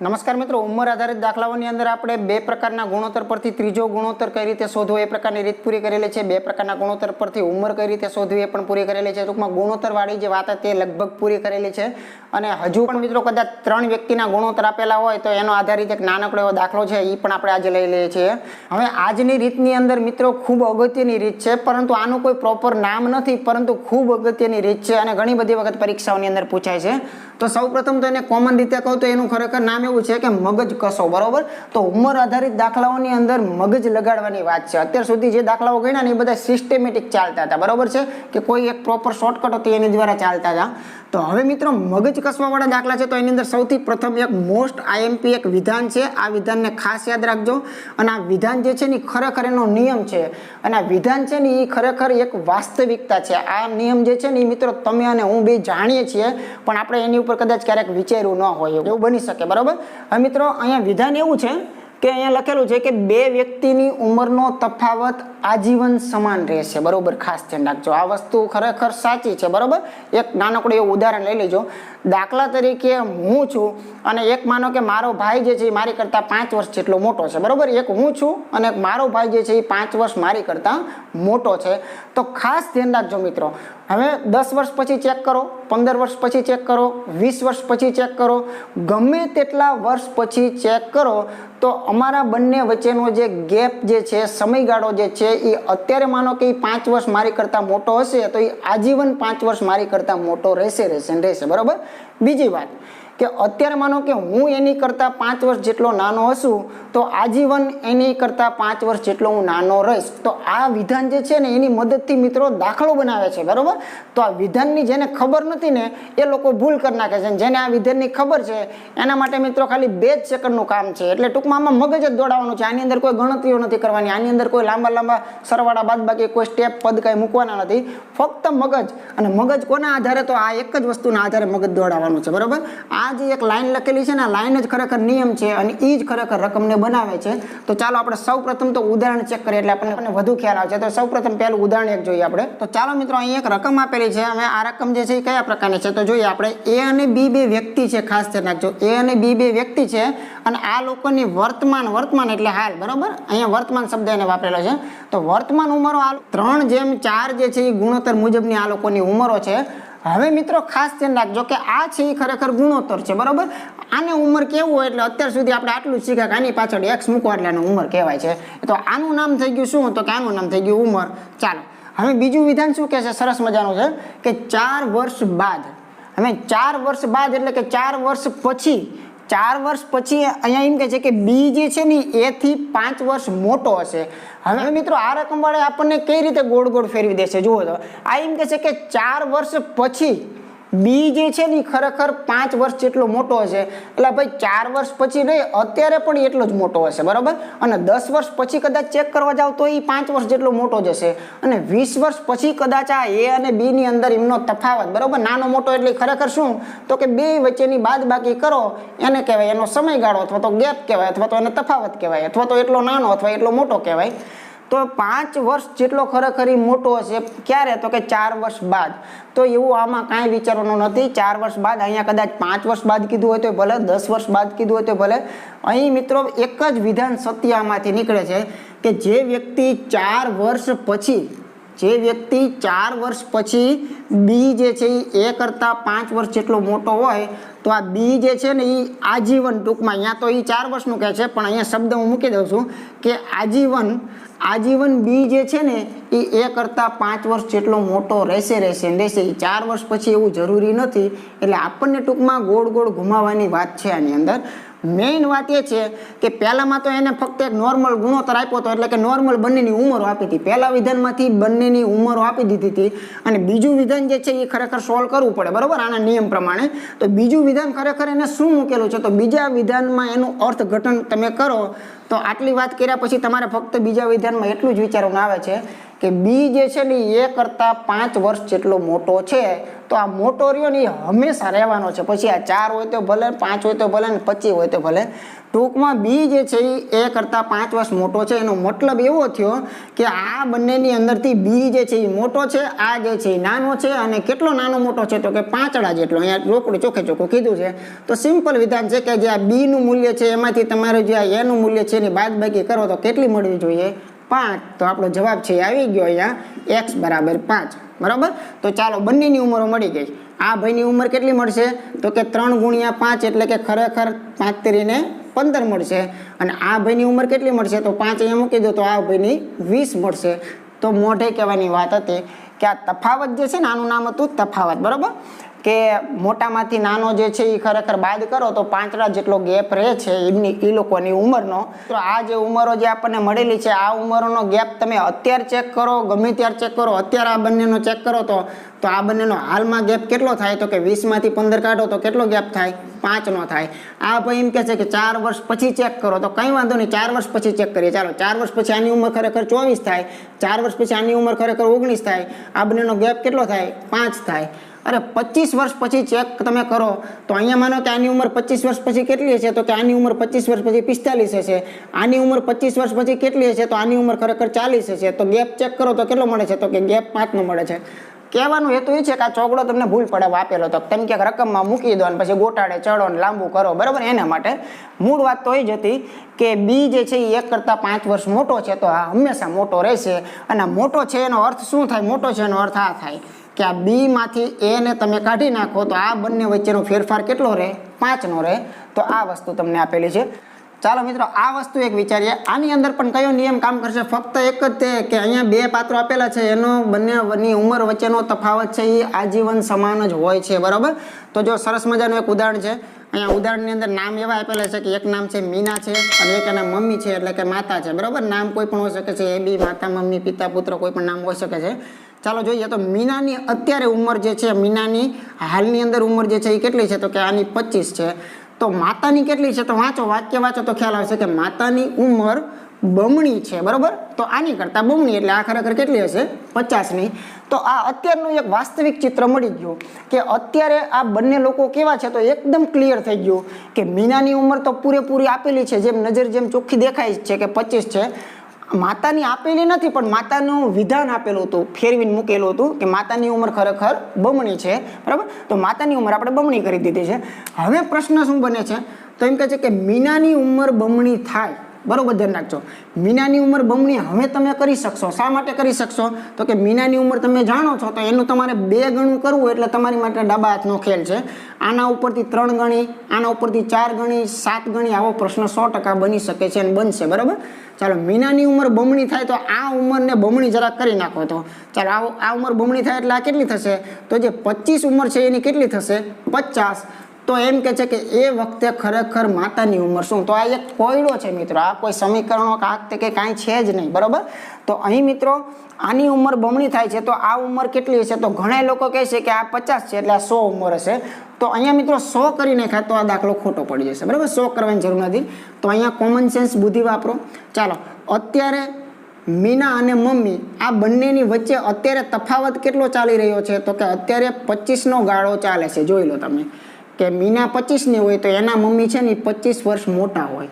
નમસ્કાર મિત્રો, ઉંમર આધારિત દાખલાઓની અંદર આપણે બે પ્રકારના ગુણોત્તર પરથી ત્રીજો ગુણોત્તર કઈ રીતે શોધવો એ પ્રકારની રીત પૂરી કરેલી છે. બે પ્રકારના ગુણોત્તર પરથી ઉંમર કઈ રીતે શોધવી એ પણ પૂરી કરેલી છે. ટૂંકમાં ગુણોત્તરવાળી જે વાત હતી એ લગભગ પૂરી કરેલી છે. અને હજુ પણ મિત્રો કદાચ ત્રણ વ્યક્તિના ગુણોત્તર આપેલા હોય તો એનો આધારિત એક નાનકડો એવો દાખલો છે એ પણ આપણે આજે લઈ લઈએ છીએ. હવે આજની રીતની અંદર મિત્રો ખૂબ અગત્યની રીત છે, પરંતુ આનું કોઈ પ્રોપર નામ નથી, પરંતુ ખૂબ અગત્યની રીત છે અને ઘણી બધી વખત પરીક્ષાઓની અંદર પૂછાય છે. તો સૌપ્રથમ તો એને કોમન રીતે કહું તો એનું ખરેખર નામ એવું છે કે મગજ કસો, બરોબર? તો ઉંમર આધારિત દાખલાઓની અંદર મગજ લગાડવાની વાત છે. અત્યાર સુધી જે દાખલાઓ ગણ્યા ને એ બધા સિસ્ટેમેટિક ચાલતા હતા. બરોબર છે? કે કોઈ એક પ્રોપર શોર્ટકટ હતી એની દ્વારા ચાલતા હતા. તો હવે મિત્રો મગજ કસવાવાળા દાખલા છે તો એની અંદર સૌથી પ્રથમ એક મોસ્ટ આઈએમપી એક વિધાન છે. આ વિધાનને ખાસ યાદ રાખજો. અને આ વિધાન જે છે ને ખરેખર એનો નિયમ છે. અને આ વિધાન છે ને એ ખરેખર એક વાસ્તવિકતા છે. આ નિયમ જે છે ને એ મિત્રો તમે અને હું બે જાણીએ છીએ, પણ આપણે એની ઉપર કદાચ ક્યારેક વિચાર્યું ન હોય એવું બની શકે. બરાબર? હવે મિત્રો, અહીંયા વિધાન એવું છે કે અહીંયા લખેલું છે કે બે વ્યક્તિની ઉંમરનો તફાવત આજીવન સમાન રહેશે. બરોબર? ખાસ ધ્યાન રાખજો. આ વસ્તુ ખરેખર સાચી છે, બરોબર? એક નાનકડું એવું ઉદાહરણ લઈ લેજો. દાખલા તરીકે હું છું અને એક માનો કે મારો ભાઈ જે છે એ મારી કરતાં પાંચ વર્ષ જેટલો મોટો છે, બરોબર? એક હું છું અને મારો ભાઈ જે છે એ પાંચ વર્ષ મારી કરતાં મોટો છે. તો ખાસ ધ્યાન રાખજો મિત્રો. હવે દસ વર્ષ પછી ચેક કરો. પંદર વર્ષ પછી ચેક કરો, વીસ વર્ષ પછી ચેક કરો, ગમે તેટલા વર્ષ પછી ચેક કરો, તો અમારા બંને વચ્ચેનો જે ગેપ જે છે, સમયગાળો જે છે એ અત્યારે માનો કે એ પાંચ વર્ષ મારી કરતાં મોટો હશે, તો એ આજીવન પાંચ વર્ષ મારી કરતાં મોટો રહેશે રહેશે રહેશે. બરાબર? બીજી વાત કે અત્યારે માનો કે હું એની કરતાં પાંચ વર્ષ જેટલો નાનો હશું, તો આજીવન એની કરતાં પાંચ વર્ષ જેટલો હું નાનો રહીશ. તો આ વિધાન જે છે ને, એની મદદથી મિત્રો દાખલો બનાવે છે, બરાબર? તો આ વિધાનની જેને ખબર નથી ને, એ લોકો ભૂલ કરી નાખે છે. જેને આ વિધાનની ખબર છે, એના માટે મિત્રો ખાલી બે જ સેકન્ડનું કામ છે. એટલે ટૂંકમાં આમાં મગજ જ દોડાવવાનું છે. આની અંદર કોઈ ગણતરીઓ નથી કરવાની. આની અંદર કોઈ લાંબા લાંબા સરવાળા બાદ બાકી કોઈ સ્ટેપ પદ કાંઈ મૂકવાના નથી. ફક્ત મગજ. અને મગજ કોના આધારે? તો આ એક જ વસ્તુના આધારે મગજ દોડાવવાનું છે, બરાબર? આ જે એક લાઈન લખેલી છે ને લાઇન જ ખરેખર નિયમ છે અને એ જ ખરેખર રકમને બનાવે છે. તો ચાલો આપણે સૌપ્રથમ તો ઉદાહરણ ચેક કરીએ એટલે આપણને વધુ ખ્યાલ આવે છે તો સૌ પ્રથમ પહેલું ઉદાહરણ એક જોઈએ આપણે. તો ચાલો મિત્રો, અહીં એક રકમ આપેલી છે. હવે આ રકમ જે છે એ કયા પ્રકારની છે? તો જોઈએ આપણે, એ અને બી બે વ્યક્તિ છે, ખાસ ધ્યાન રાખજો. એ અને બી બે વ્યક્તિ છે અને આ લોકોની વર્તમાન વર્તમાન એટલે હાલ, બરાબર? અહીંયા વર્તમાન શબ્દ એને વાપરેલો છે. તો વર્તમાન ઉંમરો આ ત્રણ જેમ ચાર જે છે એ ગુણોત્તર મુજબની આ લોકોની ઉંમરો છે. હવે મિત્રો ખાસ ધ્યાન રાખજો કે આ છે એ ખરેખર ગુણોત્તર છે, બરાબર? આને ઉંમર કેવું હોય એટલે અત્યાર સુધી આપણે આટલું શીખ્યા કે આની પાછળ એક્સ મૂકવા એટલે ઉંમર કહેવાય છે. તો આનું નામ થઈ ગયું શું? તો કે આનું નામ થઈ ગયું ઉંમર. ચાલો, હવે બીજું વિધાન શું કહે છે સરસ મજાનું છે કે ચાર વર્ષ બાદ. હવે ચાર વર્ષ બાદ એટલે કે ચાર વર્ષ પછી ચાર વર્ષ પછી અહીંયા એમ કહે છે કે બી જે છે ને એથી પાંચ વર્ષ મોટો હશે. હવે મિત્રો, આ રકમ વાળે આપણને કઈ રીતે ગોળ ગોળ ફેરવી દેશે? જુઓ તો, આ એમ કહે છે કે ચાર વર્ષ પછી બી જે છે ને ખરેખર પાંચ વર્ષ જેટલો મોટો હશે. એટલે ભાઈ ચાર વર્ષ પછી નહીં, અત્યારે પણ એટલો જ મોટો હશે, બરાબર? અને દસ વર્ષ પછી કદાચ ચેક કરવા જાવ તો એ પાંચ વર્ષ જેટલો મોટો જ હશે. અને વીસ વર્ષ પછી કદાચ આ એ અને બી ની અંદર એમનો તફાવત, બરાબર? નાનો મોટો એટલે ખરેખર શું? તો કે બે વચ્ચેની બાદ બાકી કરો, એને કહેવાય એનો સમયગાળો અથવા તો ગેપ કહેવાય અથવા તો એને તફાવત કહેવાય અથવા તો એટલો નાનો અથવા એટલો મોટો કહેવાય. તો પાંચ વર્ષ જેટલો ખરેખર મોટો હશે, ક્યારે? તો કે ચાર વર્ષ બાદ. તો એવું આમાં કાંઈ વિચારવાનું નથી. ચાર વર્ષ બાદ અહીંયા કદાચ પાંચ વર્ષ બાદ કીધું હોય તો ભલે, દસ વર્ષ બાદ કીધું હોય તો ભલે. અહીં મિત્રો એક જ વિધાન સત્ય આમાંથી નીકળે છે કે જે વ્યક્તિ ચાર વર્ષ પછી જે વ્યક્તિ ચાર વર્ષ પછી બી જે છે એ કરતાં પાંચ વર્ષ જેટલો મોટો હોય, તો આ બી જે છે ને એ આજીવન ટૂંકમાં, અહીંયા તો એ ચાર વર્ષનું કહે છે, પણ અહીંયા શબ્દ હું મૂકી દઉં છું કે આજીવન આજીવન બી જે છે ને એ એ કરતાં પાંચ વર્ષ જેટલો મોટો રહેશે રહેશે રહેશે. એ ચાર વર્ષ પછી એવું જરૂરી નથી. એટલે આપણને ટૂંકમાં ગોળ ગોળ ઘુમાવાની વાત છે આની અંદર. મેઇન વાત એ છે કે પહેલામાં તો એને ફક્ત એક નોર્મલ ગુણોત્તર આપ્યો હતો, એટલે કે નોર્મલ બંનેની ઉંમરો આપી હતી. પહેલા વિધાનમાંથી બંનેની ઉંમરો આપી દીધી હતી અને બીજું વિધાન જે છે એ ખરેખર સોલ્વ કરવું પડે, બરાબર? આના નિયમ પ્રમાણે. તો બીજું વિધાન ખરેખર એને શું મૂકેલું છે? તો બીજા વિધાનમાં એનું અર્થઘટન તમે કરો, તો આટલી વાત કર્યા પછી તમારે ફક્ત બીજા વિધાનમાં એટલું જ વિચારવાનું આવે છે કે બી જે છે ને એ કરતાં પાંચ વર્ષ જેટલો મોટો છે, તો આ મોટો રહ્યો ને એ હંમેશા રહેવાનો છે. પછી આ ચાર હોય તો ભલે, પાંચ હોય તો ભલે, ને પચીસ હોય તો ભલે. ટૂંકમાં બી જે છે એ કરતાં પાંચ વર્ષ મોટો છે. એનો મતલબ એવો થયો કે આ બંનેની અંદરથી બી જે છે એ મોટો છે, આ જે છે એ નાનો છે, અને કેટલો નાનો મોટો છે તો કે પાંચડા જેટલો. અહીંયા રોકડું ચોખ્ખે ચોખ્ખું કીધું છે. તો સિમ્પલ વિધાન છે કે જે આ બીનું મૂલ્ય છે, એમાંથી તમારે જે આ એનું મૂલ્ય છે એની બાદબાકી કરો તો કેટલી મળવી જોઈએ? પાંચ, તો આપણો જવાબ છે આવી ગયો અહીંયા, એક્સ બરાબર પાંચ. બરાબર? તો ચાલો બંનેની ઉંમરો મળી ગઈ. આ ભાઈની ઉંમર કેટલી મળશે? તો કે ત્રણ ગુણ્યા પાંચ એટલે કે ખરેખર પાંચ તેરીને પંદર મળશે. અને આ ભાઈની ઉંમર કેટલી મળશે? તો પાંચ અહીંયા મૂકી દો, તો આ ભાઈની વીસ મળશે. તો મોઢે કહેવાની વાત હતી કે આ તફાવત જે છે ને, આનું નામ હતું તફાવત. બરાબર? કે મોટામાંથી નાનો જે છે એ ખરેખર બાદ કરો તો પાંચડા જેટલો ગેપ રહે છે એમની એ લોકોની ઉંમરનો. તો આ જે ઉંમરો જે આપણને મળેલી છે, આ ઉંમરોનો ગેપ તમે અત્યારે ચેક કરો, ગમે ત્યારે ચેક કરો, અત્યારે આ બંનેનો ચેક કરો તો તો આ બંનેનો હાલમાં ગેપ કેટલો થાય? તો કે વીસમાંથી પંદર કાઢો તો કેટલો ગેપ થાય? પાંચનો થાય. આ ભાઈ એમ કહે છે કે ચાર વર્ષ પછી ચેક કરો. તો કંઈ વાંધો નહીં, ચાર વર્ષ પછી ચેક કરીએ. ચાલો, ચાર વર્ષ પછી આની ઉંમર ખરેખર ચોવીસ થાય. ચાર વર્ષ પછી આની ઉંમર ખરેખર ઓગણીસ થાય. આ બંનેનો ગેપ કેટલો થાય? પાંચ થાય. અરે પચીસ વર્ષ પછી ચેક તમે કરો, તો અહીંયા માનો કે આની ઉંમર પચીસ વર્ષ પછી કેટલી હશે? તો કે આની ઉંમર પચીસ વર્ષ પછી પિસ્તાલીસ હશે. આની ઉંમર પચીસ વર્ષ પછી કેટલી હશે? તો આની ઉંમર ખરેખર ચાલીસ હશે. તો ગેપ ચેક કરો, તો કેટલો મળે છે? તો કે ગેપ પાંચનો મળે છે. કહેવાનો હેતુ એ છે કે આ ચોગડો તમને ભૂલ પડે આપેલો. તો તમે ક્યાંક રકમમાં મૂકી દો અને પછી ગોટાડે ચડો ને લાંબુ કરો. બરાબર? એના માટે મૂળ વાત તો એ જ હતી કે બી જે છે એ એક કરતાં પાંચ વર્ષ મોટો છે. તો આ હંમેશા મોટો રહેશે. અને મોટો છે એનો અર્થ શું થાય? મોટો છે એનો અર્થ આ થાય. કે આ બી માંથી એને તમે કાઢી નાખો તો આ બંને વચ્ચેનો ફેરફાર કેટલો રહે? પાંચનો રહે. તો આ વસ્તુ તમને આપેલી છે. ચાલો મિત્રો, આ વસ્તુ એક વિચારીએ. આની અંદર પણ કયો નિયમ કામ કરશે? ફક્ત એક જ તે કે અહીંયા બે પાત્રો આપેલા છે. એનો બંનેની ઉંમર વચ્ચેનો તફાવત છે એ આજીવન સમાન જ હોય છે, બરાબર? તો જો સરસ મજાનું એક ઉદાહરણ છે. અહીંયા ઉદાહરણની અંદર નામ એવા આપેલા છે કે એક નામ છે મીના છે અને એક એના મમ્મી છે એટલે કે માતા છે, બરાબર? નામ કોઈ પણ હોઈ શકે છે. એ બી માતા, મમ્મી, પિતા, પુત્ર કોઈ પણ નામ હોઈ શકે છે. ચાલો જોઈએ તો મીનાની અત્યારે ઉંમર જે છે, મીનાની હાલની અંદર ઉંમર જે છે એ કેટલી છે તો કે આની પચીસ છે. તો માતાની કેટલી છે તો વાંચો, વાક્ય વાંચો તો ખ્યાલ આવશે કે માતાની ઉંમર બમણી છે, બરોબર? તો આની કરતાં બમણી એટલે આ ખરેખર કેટલી હશે? પચાસની. તો આ અત્યારનું એક વાસ્તવિક ચિત્ર મળી ગયું કે અત્યારે આ બંને લોકો કેવા છે તો એકદમ ક્લિયર થઈ ગયું કે મીનાની ઉંમર તો પૂરેપૂરી આપેલી છે, જેમ નજર જેમ ચોખ્ખી દેખાય છે કે પચીસ છે. માતાની આપેલી નથી, પણ માતાનું વિધાન આપેલું હતું, ફેરવીને મૂકેલું હતું કે માતાની ઉંમર ખરેખર બમણી છે, બરાબર? તો માતાની ઉંમર આપણે બમણી કરી દીધી છે. હવે પ્રશ્ન શું બને છે? તો એમ કહે છે કે મીનાની ઉંમર બમણી થાય બરોબર ધ્યાન રાખજો. મીનાની ઉંમર બમણી હવે તમે કરી શકશો. શા માટે કરી શકશો? તો કે મીનાની ઉંમર તમે જાણો છો, તો એનું તમારે બે ગણું કરવું એટલે તમારી માટે ડાબા હાથનો ખેલ છે. આના ઉપરથી ત્રણ ગણી, આના ઉપરથી ચાર ગણી, સાત ગણી આવો પ્રશ્ન સો ટકા બની શકે છે અને બનશે, બરાબર? ચાલો, મીનાની ઉંમર બમણી થાય તો આ ઉંમરને બમણી જરાક કરી નાખો તો. ચાલો, આ આ ઉંમર બમણી થાય એટલે આ કેટલી થશે? તો જે પચીસ ઉંમર છે એની કેટલી થશે? પચાસ. તો એમ કે છે કે એ વખતે ખરેખર માતાની ઉંમર શું? તો આ એક કોયડો છે મિત્રો. આ કોઈ સમીકરણો કાંક કે કાંઈ છે જ નહીં, બરાબર? તો અહીં મિત્રો, આની ઉંમર બમણી થાય છે, તો આ ઉંમર કેટલી હશે? તો ઘણા લોકો કહે છે કે આ પચાસ છે, એટલે આ સો ઉંમર હશે. તો અહીંયા મિત્રો સો કરી નાખ્યા તો આ દાખલો ખોટો પડી જશે, બરાબર? સો કરવાની જરૂર નથી. તો અહીંયા કોમન સેન્સ બુદ્ધિ વાપરો. ચાલો, અત્યારે મીના અને મમ્મી આ બંનેની વચ્ચે અત્યારે તફાવત કેટલો ચાલી રહ્યો છે? તો કે અત્યારે પચીસનો ગાળો ચાલે છે, જોઈ લો તમે. કે મીના પચીસની હોય તો એના મમ્મી છે ને પચીસ વર્ષ મોટા હોય.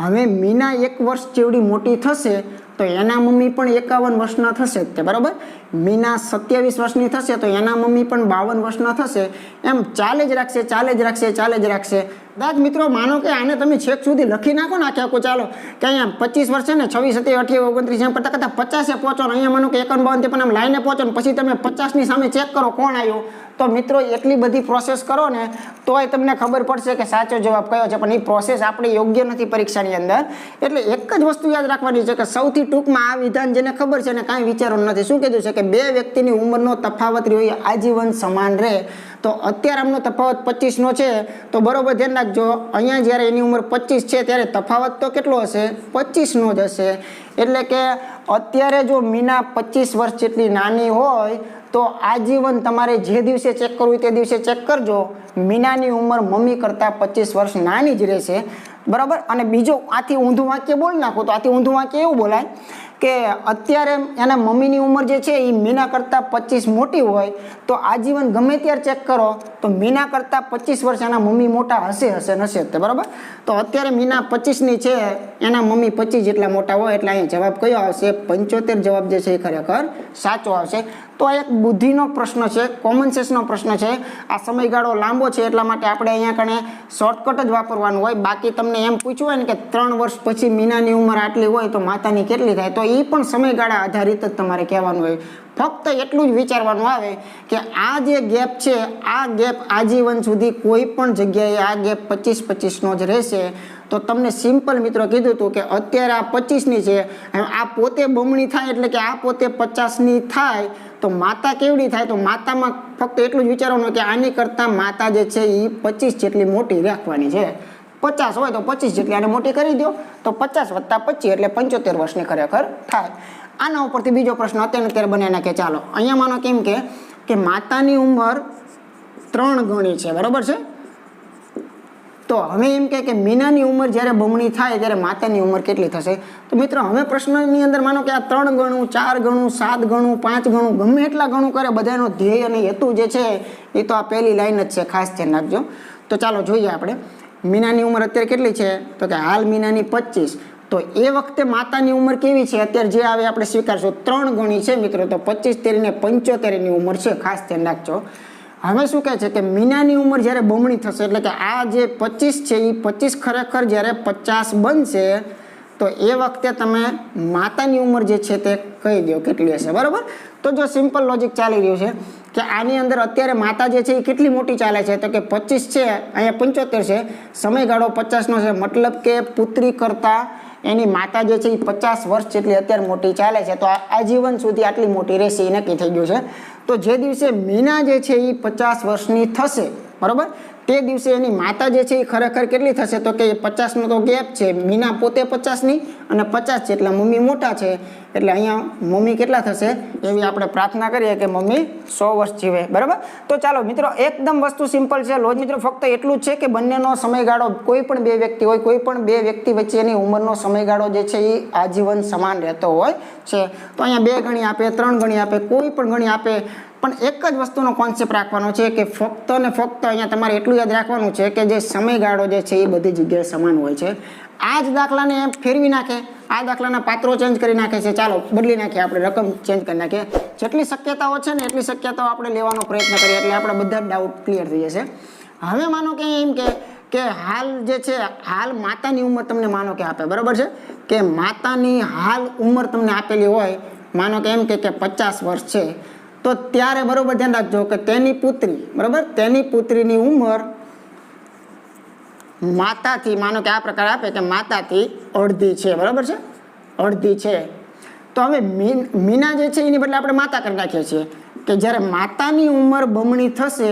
હવે મીના એક વર્ષ જેવડી મોટી થશે તો એના મમ્મી પણ એકાવન વર્ષના થશે જ તે, બરાબર? મીના સત્યાવીસ વર્ષની થશે તો એના મમ્મી પણ બાવન વર્ષના થશે. એમ ચાલે જ રાખશે, ચાલે જ રાખશે, ચાલે જ રાખશે. કદાચ મિત્રો, માનો કે આને તમે છેક સુધી લખી નાખો ને આખે આખું ચાલો. કે અહીંયા પચીસ વર્ષ ને, છવ્વીસ, સત્યાવીસ, અઠ્યાવીસ, ઓગણત્રીસ, એમ કરતાં કરતાં પચાસે પહોંચો ને અહીંયા માનો કે એકાવન બાવનથી પણ આમ લાઈને પહોંચો ને પછી તમે પચાસની સામે ચેક કરો કોણ આવ્યું તો મિત્રો, એટલી બધી પ્રોસેસ કરો ને, તોય તમને ખબર પડશે કે સાચો જવાબ કયો છે. પણ એ પ્રોસેસ આપણે યોગ્ય નથી પરીક્ષાની અંદર. એટલે એક જ વસ્તુ યાદ રાખવાની છે કે સૌથી ટૂંકમાં આ વિધાન જેને ખબર છે ને કાંઈ વિચારવાનું નથી. શું કીધું છે કે બે વ્યક્તિની ઉંમરનો તફાવત રહ્યો આજીવન સમાન રહે. તો અત્યારે આમનો તફાવત પચીસનો છે. તો બરોબર ધ્યાન રાખજો, અહીંયા જ્યારે એની ઉંમર પચીસ છે ત્યારે તફાવત તો કેટલો હશે? પચીસનો જ હશે. એટલે કે અત્યારે જો મીના પચીસ વર્ષ જેટલી નાની હોય તો આજીવન તમારે જે દિવસે ચેક કરવું હોય તે દિવસે ચેક કરજો. મીનાની ઉંમર મમ્મી કરતાં પચીસ વર્ષ નાની જ રહેશે. બરાબર? અને બીજો આથી ઊંધું વાક્ય બોલી નાખો તો આથી ઊંધું વાક્ય એવું બોલાય કે અત્યારે એના મમ્મીની ઉંમર જે છે એ મીના કરતાં પચીસ મોટી હોય તો આજીવન ગમે ત્યારે ચેક કરો તો મીના કરતાં પચીસ વર્ષ એના મમ્મી મોટા હશે હશે નશે તે, બરાબર? તો અત્યારે મીના પચીસની છે, એના મમ્મી પચીસ જેટલા મોટા હોય એટલે અહીં જવાબ કયો આવશે? પંચોતેર જવાબ જે છે એ ખરેખર સાચો આવશે. તો આ એક બુદ્ધિનો પ્રશ્ન છે કોમન સેન્સનો પ્રશ્ન છે. આ સમયગાળો લાંબો છે, એટલા માટે આપણે અહીંયા કણે શોર્ટકટ જ વાપરવાનું હોય. બાકી તમને એમ પૂછવું હોય ને કે ત્રણ વર્ષ પછી મીનાની ઉંમર આટલી હોય તો માતાની કેટલી થાય? તો એ પણ સમયગાળા આધારિત જ તમારે કહેવાનું હોય. ફક્ત એટલું જ વિચારવાનું આવે કે આ જે ગેપ છે, આ ગેપ આજીવન સુધી કોઈ પણ જગ્યાએ આ ગેપ પચીસ પચીસનો જ રહેશે. તો તમને સિમ્પલ મિત્રો કીધું હતું કે અત્યારે આ પચીસની છે આ પોતે બમણી થાય એટલે કે આ પોતે પચાસની થાય, તો માતા કેવડી થાય? તો માતામાં ફક્ત એટલું જ વિચારવાનું કે આની કરતાં માતા જે છે એ પચીસ જેટલી મોટી રાખવાની છે. પચાસ હોય તો પચીસ જેટલી આને મોટી કરી દો તો પચાસ વત્તા પચીસ એટલે પંચોતેર વર્ષની ખરેખર થાય. આના ઉપરથી બીજો પ્રશ્ન અત્યારે અત્યારે બને નાખે. ચાલો, અહીંયા માનો કેમ કે કે માતાની ઉંમર ત્રણ ગણી છે. બરાબર છે? તો હવે એમ કે કે મીનાની ઉંમર જ્યારે બમણી થાય ત્યારે માતાની ઉંમર કેટલી થશે? તો મિત્રો, હવે પ્રશ્નની અંદર માનો કે આ ત્રણ ગણું, ચાર ગણું, સાત ગણું, પાંચ ગણું, ગમે એટલા ગણું કરે, બધાનો ધ્યેય અને હેતુ જે છે એ તો આ પહેલી લાઈન જ છે, ખાસ ધ્યાન રાખજો. તો ચાલો જોઈએ આપણે. મીનાની ઉંમર અત્યારે કેટલી છે? તો કે હાલ મીનાની પચીસ. તો એ વખતે માતાની ઉંમર કેવી છે? અત્યારે જે આવે આપણે સ્વીકારશું. ત્રણ ગણી છે મિત્રો, તો પચીસ તેરીને પંચોતેરની ઉંમર છે, ખાસ ધ્યાન રાખજો. હવે શું કહે છે કે મીનાની ઉંમર જ્યારે બમણી થશે, એટલે કે આ જે પચીસ છે એ પચીસ ખરેખર જ્યારે પચાસ બનશે, તો એ વખતે તમે માતાની ઉંમર જે છે તે કહી દો કેટલી હશે, બરાબર? તો જો સિમ્પલ લોજિક ચાલી રહ્યું છે કે આની અંદર અત્યારે માતા જે છે એ કેટલી મોટી ચાલે છે, તો કે પચીસ છે, અહીંયા પંચોતેર છે, સમયગાળો પચાસનો છે, મતલબ કે પુત્રી કરતાં એની માતા જે છે એ પચાસ વર્ષ જેટલી અત્યારે મોટી ચાલે છે, તો આજીવન સુધી આટલી મોટી રહેશે એ નક્કી થઈ ગયું છે. તો જે દિવસે મીના જે છે એ પચાસ વર્ષની થશે બરાબર? તે દિવસે એની માતા જે છે એ ખરેખર કેટલી થશે તો કે પચાસનો તો ગેપ છે. મીના પોતે પચાસની અને પચાસ છે એટલે મમ્મી મોટા છે. એટલે અહીંયા મમ્મી કેટલા થશે? એવી આપણે પ્રાર્થના કરીએ કે મમ્મી સો વર્ષ જીવે. બરાબર? તો ચાલો મિત્રો, એકદમ વસ્તુ સિમ્પલ છે. લોજ મિત્રો ફક્ત એટલું જ છે કે બંનેનો સમયગાળો કોઈ પણ બે વ્યક્તિ હોય, કોઈ પણ બે વ્યક્તિ વચ્ચેની ઉંમરનો સમયગાળો જે છે એ આજીવન સમાન રહેતો હોય છે. તો અહીંયા બે ગણી આપે, ત્રણ ગણી આપે, કોઈ પણ ગણી આપે પણ એક જ વસ્તુનો કોન્સેપ્ટ રાખવાનો છે કે ફક્ત ને ફક્ત અહીંયા તમારે એટલું યાદ રાખવાનું છે કે જે સમયગાળો જે છે એ બધી જગ્યાએ સમાન હોય છે. આ જ દાખલાને ફેરવી નાખે. આ દાખલાના પાત્રો ચેન્જ કરી નાખે છે. ચાલો, બદલી નાખીએ આપણે, રકમ ચેન્જ કરી નાખીએ. જેટલી શક્યતાઓ છે ને એટલી શક્યતાઓ આપણે લેવાનો પ્રયત્ન કરીએ એટલે આપણે બધા ડાઉટ ક્લિયર થઈ જશે. હવે માનો કે એમ કે કે હાલ જે છે, હાલ માતાની ઉંમર તમને માનો કે આપે, બરાબર છે? કે માતાની હાલ ઉંમર તમને આપેલી હોય, માનો કે એમ કે કે પચાસ વર્ષ છે. તો ત્યારે બરોબર ધ્યાન રાખજો કે તેની પુત્રી, બરાબર? તેની પુત્રીની ઉંમર માતાથી, માનો કે આ પ્રકાર આપે કે માતાથી અડધી છે, બરાબર છે? અડધી છે. તો હવે મીન જે છે એની બદલે આપણે માતા કરી નાખીએ છીએ. કે જ્યારે માતાની ઉંમર બમણી થશે,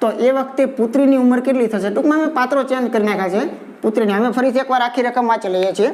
તો એ વખતે પુત્રીની ઉંમર કેટલી થશે? ટૂંકમાં અમે પાત્રો ચેન્જ કરી નાખ્યા છે. પુત્રીની અમે ફરીથી એકવાર આખી રકમ વાંચી લઈએ છીએ.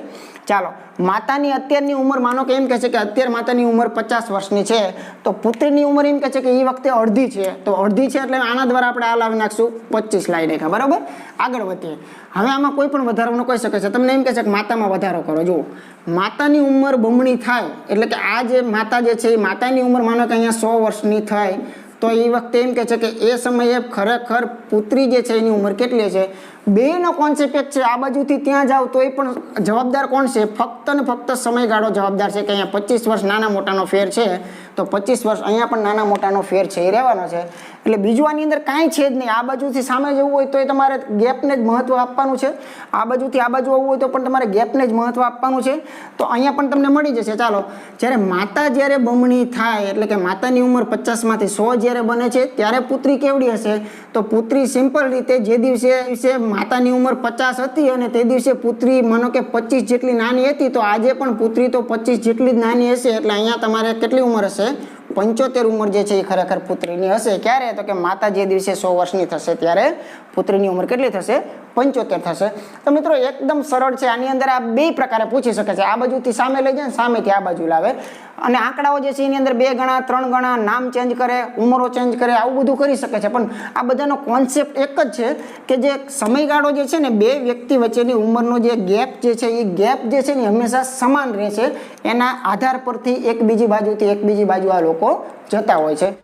ચાલો, માતાની અત્યારની ઉંમર માનો કે એમ કહે છે કે અત્યારે માતાની ઉંમર પચાસ વર્ષની છે, તો પુત્રીની ઉંમર એમ કહે છે કે એ વખતે અડધી છે. તો અડધી છે એટલે આના દ્વારા આપણે આ લાવી નાખશું પચીસ લાવી નાખ્યા, બરાબર? આગળ વધીએ. હવે આમાં કોઈ પણ વધારો કહી શકે છે. તમને એમ કહે છે કે માતામાં વધારો કરો. જુઓ, માતાની ઉંમર બમણી થાય, એટલે કે આ જે માતા જે છે, એ માતાની ઉંમર માનો કે અહીંયા સો વર્ષની થાય તો એ વખતે એમ કે છે કે એ સમયે ખરેખર પુત્રી જે છે એની ઉંમર કેટલી છે? બેનો કોન્સેપ્ટ એક છે, આ બાજુથી ત્યાં જાઓ તો એ પણ જવાબદાર કોણ છે? ફક્ત ને ફક્ત સમયગાળો જવાબદાર છે કે અહીંયા પચીસ વર્ષ નાના મોટાનો ફેર છે? તો પચીસ વર્ષ અહીંયા પણ નાના મોટાનો ફેર છે, એ રહેવાનો છે. એટલે બીજું આની અંદર કાંઈ છે જ નહીં. આ બાજુથી સામે જવું હોય તો એ તમારે ગેપને જ મહત્વ આપવાનું છે. આ બાજુથી આ બાજુ આવવું હોય તો પણ તમારે ગેપને જ મહત્વ આપવાનું છે. તો અહીંયા પણ તમને મળી જશે. ચાલો, જ્યારે માતા જ્યારે બમણી થાય, એટલે કે માતાની ઉંમર પચાસમાંથી સો જ્યારે બને છે, ત્યારે પુત્રી કેવડી હશે? તો પુત્રી સિમ્પલ રીતે જે દિવસે દિવસે માતાની ઉંમર પચાસ હતી અને તે દિવસે પુત્રી માનો કે પચીસ જેટલી નાની હતી, તો આજે પણ પુત્રી તો પચીસ જેટલી જ નાની હશે. એટલે અહીંયા તમારે કેટલી ઉંમર હશે? પંચોતેર ઉંમર જે છે એ ખરેખર પુત્રીની હશે. ક્યારે? તો કે માતા જે દિવસે સો વર્ષની થશે ત્યારે પુત્રીની ઉંમર કેટલી થશે? પંચોતેર થશે. તો મિત્રો, એકદમ સરળ છે. આની અંદર આ બે પ્રકારે પૂછી શકે છે. આ બાજુથી સામે લઈ જાય સામેથી આ બાજુ લાવે. અને આંકડાઓ જે છે, એની અંદર બે ગણા, ત્રણ ગણા, નામ ચેન્જ કરે, ઉંમરો ચેન્જ કરે, આવું બધું કરી શકે છે. પણ આ બધાનો કોન્સેપ્ટ એક જ છે કે જે સમયગાળો જે છે ને, બે વ્યક્તિ વચ્ચેની ઉંમરનો જે ગેપ જે છે, એ ગેપ જે છે ને હંમેશા સમાન રહે છે એના આધાર પરથી એક બીજી બાજુથી એક બીજી બાજુ આ લોકો જતા હોય છે.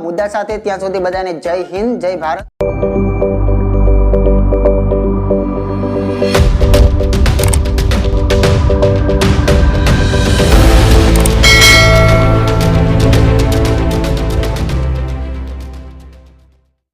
મુદ્દા સાથે ત્યાં સુધી બધાને જય હિન્દ જય ભારત.